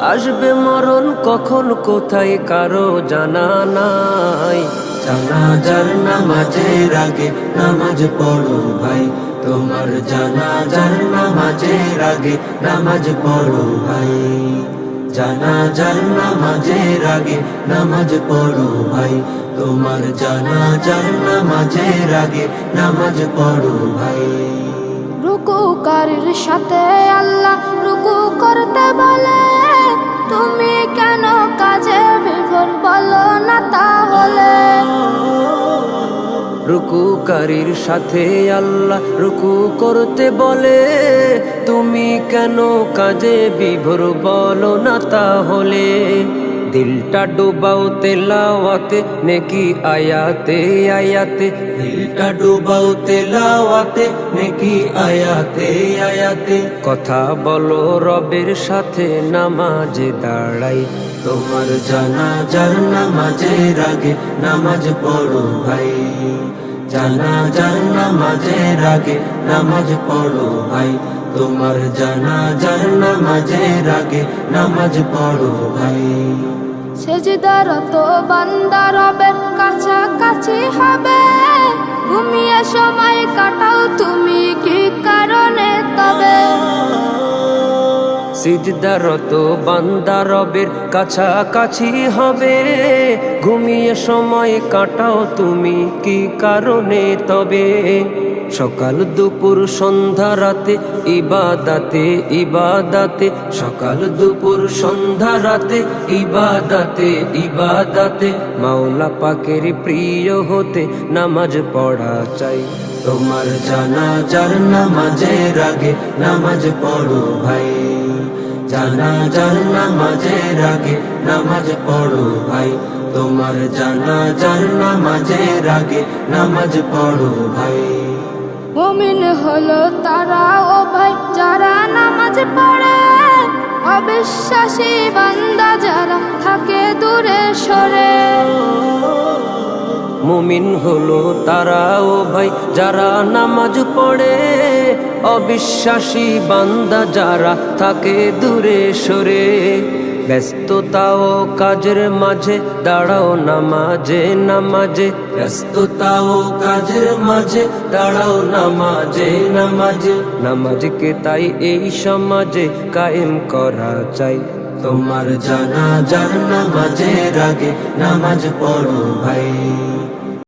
আসবে মরণ কখন কোথায় কারও জানা নাই। জানাজার নামাজের আগে নামাজ পড়ো ভাই। তোমার জানাজার নামাজের আগে নামাজ পড়ো ভাই। জানাজার নামাজের আগে নামাজ পড়ো ভাই। তোমার জানাজার নামাজের আগে নামাজ পড়ো ভাই। রুকুকারীর সাথে আল্লাহ রুকু করতে বলে? রুকুকারীর সাথে আল্লাহ রুকু করতে বলে তুমি কেন কাজে বিভোর বলো না তাহলে? দিলটা ডুবাও তেলাওয়াতে নেকি আয়াতে আয়াতে। দিলটা ডুবাও তেলাওয়াতে নেকি আয়াতে আয়াতে। কথা বলো রবের সাথে নামাজে দাঁড়াই। তোমার জানাজার নামাজের আগে নামাজ পড়ো ভাই। জানাজার নামাজের আগে নামাজ পড়ো ভাই। তোমার জানাজার নামাজের আগে নামাজ পড়ো ভাই। সেজদারত বান্দা রবের কাছাকাছি হবে। ঘুমিয়ে সময় কাটাও তুমি কি সিজদারত বান্দা রবের কাছাকাছি হবে। ঘুমিয়ে সময় কাটাও তুমি কি কারণে তবে? সকাল দুপুর, সন্ধ্যা রাতে ইবাদাতে ইবাদাতে। সকাল দুপুর, সন্ধ্যা রাতে ইবাদাতে ইবাদাতে। মাওলা পাকের প্রিয় হতে নামাজ পড়া চাই। তোমার জানা জানাজার নামাজের আগে নামাজ পড়ো ভাই। জানাজার নামাজের আগে নামাজ পড়ো ভাই। তোমার জানাজার নামাজের আগে নামাজ পড়ো ভাই। মুমিন হলো তারা ও ভাই যারা নামাজ পড়ে। অবিশ্বাসী বান্দা যারা থাকে দূরে সরে। মুমিন হলো তারা ও ভাই যারা নামাজ পড়ে। অবিশ্বাসী বান্দা যারা থাকে দূরে সরে, ব্যস্ততা ও কাজের মাঝে, দাঁড়াও নামাজে নামাজে। ব্যস্ততা ও কাজের মাঝে, দাঁড়াও নামাজে নামাজে। নামাজকে তাই এই সমাজে কায়েম করা চাই। তোমার জানা জানাজার নামাজের আগে নামাজ পড়ো ভাই।